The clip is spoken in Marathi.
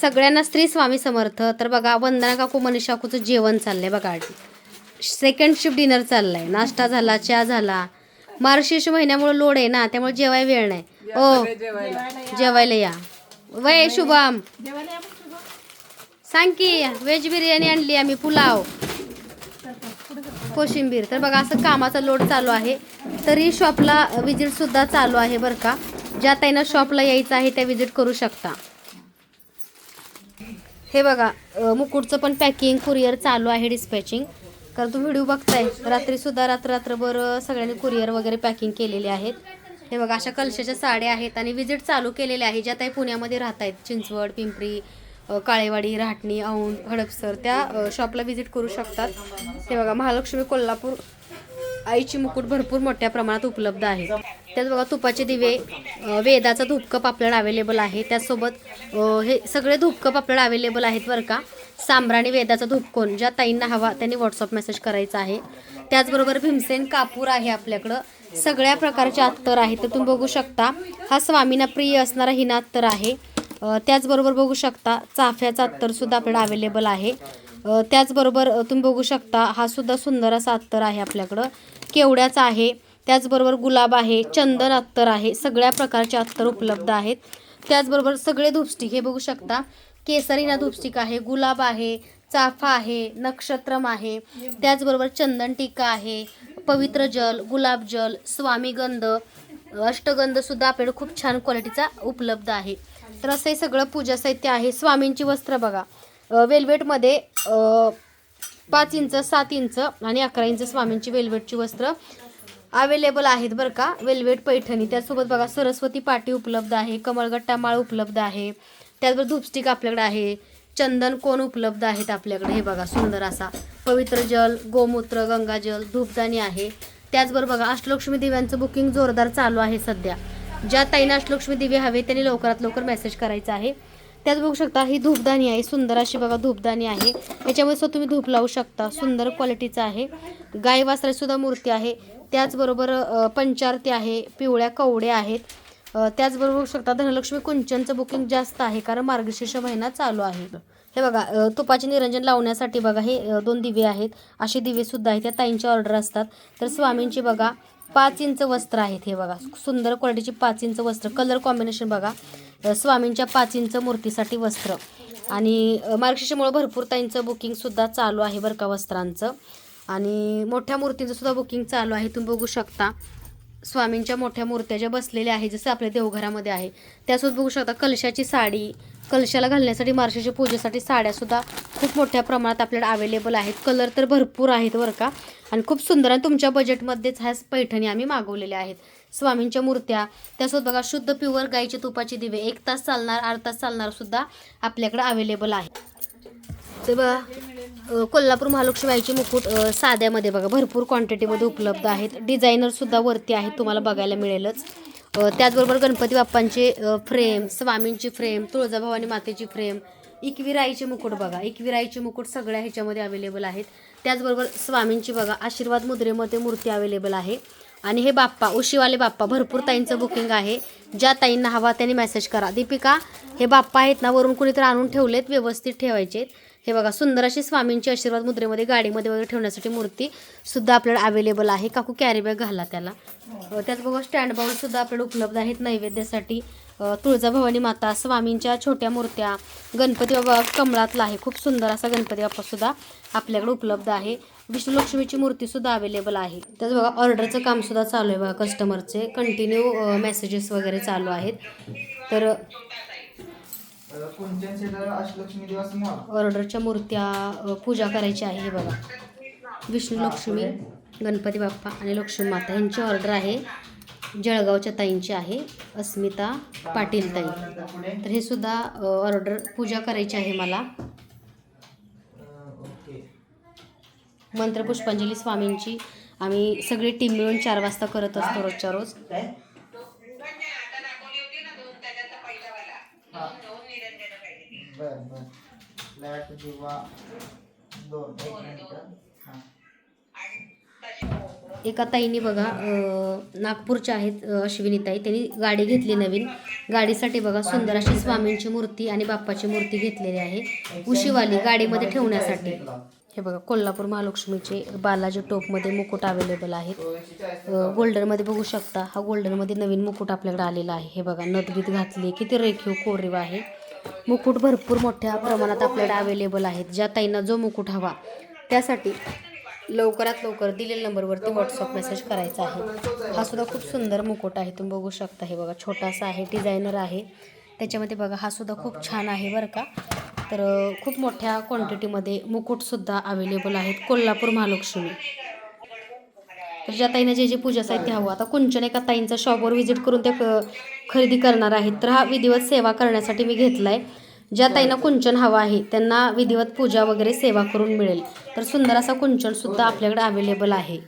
सगळ्यांना स्त्री स्वामी समर्थ. तर बघा वंदना काकू मनीषा काकूचं जेवण चाललंय बघा सेकंड शिफ्ट डिनर चाललाय. नाश्ता झाला चहा झाला. मार्गशीर्ष महिन्यामुळे लोड आहे ना त्यामुळे जेवाय वेळ नाही. ओ जेवायला. या. वय शुभम. सांग की व्हेज बिर्याणी आणली आम्ही पुलाव. कोशिंबीर. तर बघा असं कामाचा लोड चालू आहे. तरी शॉपला विजिट सुद्धा चालू आहे बरं का. ज्या ताईंना शॉपला यायचं आहे त्या विजिट करू शकता. हे बघा मुकुटचं पण पॅकिंग कुरिअर चालू आहे डिस्पॅचिंग कारण तू व्हिडिओ बघताय रात्री सुद्धा रात्र रात्रभर सगळ्यांनी कुरिअर वगैरे पॅकिंग केलेले आहेत. हे बघा अशा कलशाच्या साड्या आहेत आणि विजिट चालू केलेल्या आहे ज्या ताई पुण्यामध्ये राहत आहेत चिंचवड पिंपरी काळेवाडी राहटणी औंड हडपसर त्या शॉपला व्हिजिट करू शकतात. हे बघा महालक्ष्मी कोल्हापूर आईची मुकुट भरपूर मोठ्या प्रमाणात उपलब्ध आहे. त्यात बघा तुपाचे दिवे वेदाचा धूपकप आपल्याला अवेलेबल आहे. त्याचसोबत हे सगळे धूपकप आपल्याला अवेलेबल आहेत बरं का. सांब्राणी वेदाचा धूपकोन ज्या ताईंना हवा त्यांनी व्हॉट्सअप मेसेज करायचा आहे. त्याचबरोबर भीमसेन कापूर आहे आपल्याकडं. सगळ्या प्रकारचे अत्तर आहेत. तर तुम्ही बघू शकता हा स्वामींना प्रिय असणारा हिना अत्तर आहे. त्याचबरोबर बघू शकता चाफ्याचा अत्तरसुद्धा आपल्याला अवेलेबल आहे. त्याचबरोबर तुम्ही बघू शकता हा सुद्धा सुंदर असा अत्तर आहे आपल्याकडं. केवड्याचा आहे? त्याचबरोबर गुलाब आहे चंदन अत्तर आहे सगळ्या प्रकारचे अत्तर उपलब्ध आहेत. त्याचबरोबर सगळे धूपस्टिक हे बघू शकता. केसरीना धूपस्टिक आहे गुलाब आहे चाफा आहे नक्षत्रम आहे. त्याचबरोबर चंदन टीका आहे पवित्र जल गुलाब जल स्वामीगंध अष्टगंध सुद्धा आपल्याकडे खूप छान क्वालिटीचा उपलब्ध आहे. तर असं हे सगळं पूजा साहित्य आहे. स्वामींची वस्त्र बघा. वेल्वेटमध्ये पाच इंच सात इंच आणि अकरा इंच स्वामींची वेल्वेटची वस्त्र अवेलेबल आहेत बरं का. वेल्वेट पैठणी. त्यासोबत बघा सरस्वती पाटी उपलब्ध आहे कमळगट्टा माळ उपलब्ध आहे. त्याचबरोबर धूपस्टिक आपल्याकडे आहे. चंदन कोण उपलब्ध आहेत आपल्याकडे? हे बघा सुंदर असा. पवित्र जल गोमूत्र गंगाजल धूपदाणी आहे. त्याचबरोबर बघा अष्टलक्ष्मी दिव्यांचं बुकिंग जोरदार चालू आहे सध्या. ज्या ताईंना अष्टलक्ष्मी दिवे हवे त्यांनी लवकरात लवकर मेसेज करायचा आहे. त्यात बघू शकता ही धूपदाणी आहे. सुंदर अशी बघा धूपदाणी आहे. याच्यामध्ये सुद्धा तुम्ही धूप लावू शकता. सुंदर क्वालिटीचं आहे. गाय सुद्धा मूर्ती आहे. त्याचबरोबर पंचारती आहे. पिवळ्या कवड्या आहेत. त्याचबरोबर बघू शकता धनलक्ष्मी कुंचनचं बुकिंग जास्त आहे कारण मार्गशीर्ष महिना चालू आहे. हे बघा तुपाचे निरंजन लावण्यासाठी बघा हे दोन दिवे आहेत. असे दिवे सुद्धा आहेत. त्या ताईंची ऑर्डर असतात. तर स्वामींची बघा पाच इंच वस्त्र आहेत हे बघा. सुंदर क्वालिटीची पाच इंच वस्त्र. कलर कॉम्बिनेशन बघा. स्वामींच्या पाच इंच मूर्तीसाठी वस्त्र. आणि मार्गशीर्षमुळं भरपूर ताईंचं बुकिंगसुद्धा चालू आहे बरं का वस्त्रांचं. आणि मोठ्या मूर्तींचं सुद्धा बुकिंग चालू आहे. तुम्ही बघू शकता. स्वामींच्या मोठ्या मूर्त्या ज्या बसलेल्या आहे जसं आपल्या देवघरामध्ये आहे त्यासोबत बघू शकता. कलशाची साडी कलशाला घालण्यासाठी मार्शाच्या पूजेसाठी साड्यासुद्धा खूप मोठ्या प्रमाणात आपल्याला अवेलेबल आहेत. कलर तर भरपूर आहेत बरं का. आणि खूप सुंदर आणि तुमच्या बजेटमध्येच ह्या पैठणी आम्ही मागवलेल्या आहेत. स्वामींच्या मूर्त्या त्यासोबत बघा शुद्ध प्युअर गाईच्या तुपाचे दिवे. एक तास चालणार अर्धा तास चालणारसुद्धा आपल्याकडं आपल्याकडे अवेलेबल आहे. ते बघा कोल्हापूर महालक्ष्मी मुकुट साध्यामध्ये बघा भरपूर क्वांटिटीमध्ये उपलब्ध आहेत. डिझायनरसुद्धा वरती आहेत तुम्हाला बघायला मिळेलच. त्याचबरोबर गणपती बाप्पांचे फ्रेम स्वामींची फ्रेम तुळजाभवानी मातेची फ्रेम इकविराईचे मुकुट बघा. इकविराईचे मुकुट सगळ्या ह्याच्यामध्ये अवेलेबल आहेत. त्याचबरोबर स्वामींची बघा आशीर्वाद मुद्रेमध्ये मूर्ती अवेलेबल आहे. आणि हे बाप्पा उशीवाले बाप्पा भरपूर ताईंचं बुकिंग आहे. ज्या ताईंना हवा त्यांनी मेसेज करा. दीपिका हे बाप्पा आहेत ना वरून कुणीतरी आणून ठेवलेत व्यवस्थित ठेवायचे हे बघा सुंदर अशी स्वामींची आशीर्वाद मुद्रेमध्ये गाडीमध्ये वगैरे ठेवण्यासाठी मूर्ती सुद्धा आपल्याला अवेलेबल आहे. काकू कॅरीबॅग घाला त्याला. त्याचबरोबर स्टँड बाउल सुद्धा आपल्याला उपलब्ध आहेत नैवेद्यासाठी. तुळजाभवानी माता स्वामींच्या छोट्या मूर्त्या गणपती बाबा कमळातला आहे. खूप सुंदर असा गणपती बाप्पासुद्धा आपल्याकडे उपलब्ध आहे. विष्णुलक्ष्मीची मूर्तीसुद्धा अवेलेबल आहे. त्याच बघा ऑर्डरचं कामसुद्धा चालू आहे बघा कस्टमरचे कंटिन्यू मेसेजेस वगैरे चालू आहेत. तर ऑर्डरच्या मूर्त्या पूजा करायची आहे बघा. विष्णू लक्ष्मी गणपती बाप्पा आणि लक्ष्मी माता. यांची ऑर्डर आहे. जळगावच्या ताईंची आहे अस्मिता पाटील ताई. तर हे सुद्धा ऑर्डर पूजा करायची आहे मला. मंत्र पुष्पांजली स्वामींची. आम्ही सगळी टीम मिळून चार वाजता करत असतो रोजच्या रोज. काय हा. बर बर दोन एका ताईने बघा नागपूरच्या आहेत अश्विनी अश्विनीताई त्यांनी गाडी घेतली नवीन. गाडीसाठी बघा सुंदर अशी स्वामींची मूर्ती आणि बाप्पाची मूर्ती घेतलेली आहे. उशीवाली गाडीमध्ये ठेवण्यासाठी. हे बघा कोल्हापूर महालक्ष्मीचे बालाजी टोपमध्ये मुकुट अवेलेबल आहेत. गोल्डनमध्ये बघू शकता हा गोल्डनमध्ये नवीन मुकुट आपल्याकडे आलेला आहे. हे बघा नदगीत घातली किती रेखीव कोरीव आहे. मुकुट भरपूर मोठ्या प्रमाणात आपल्याकडे अवेलेबल आहेत. ज्या ताईंना जो मुकुट हवा त्यासाठी लवकरात लवकर दिलेल्या नंबरवरती व्हॉट्सअप मेसेज करायचा आहे. हा सुद्धा खूप सुंदर मुकुट आहे. तुम्ही बघू शकता हे बघा छोटासा आहे डिझायनर आहे. त्याच्यामध्ये बघा हा सुद्धा खूप छान आहे बरं का. तर खूप मोठ्या क्वांटिटीमध्ये मुकुटसुद्धा अवेलेबल आहेत कोल्हापूर महालक्ष्मी. तर ज्या ताईनं जे जे पूजा साहित्य हवं आता कुंचन एका ताईंचा शॉपवर व्हिजिट करून ते खरेदी करणार आहेत. तर हा विधिवत सेवा करण्यासाठी मी घेतला आहे ज्या ताईंना कुंचन हवा आहे त्यांना विधिवत पूजा वगैरे सेवा करून मिळेल. तर सुंदर असा कुंचन सुद्धा आपल्याकडे अवेलेबल आहे.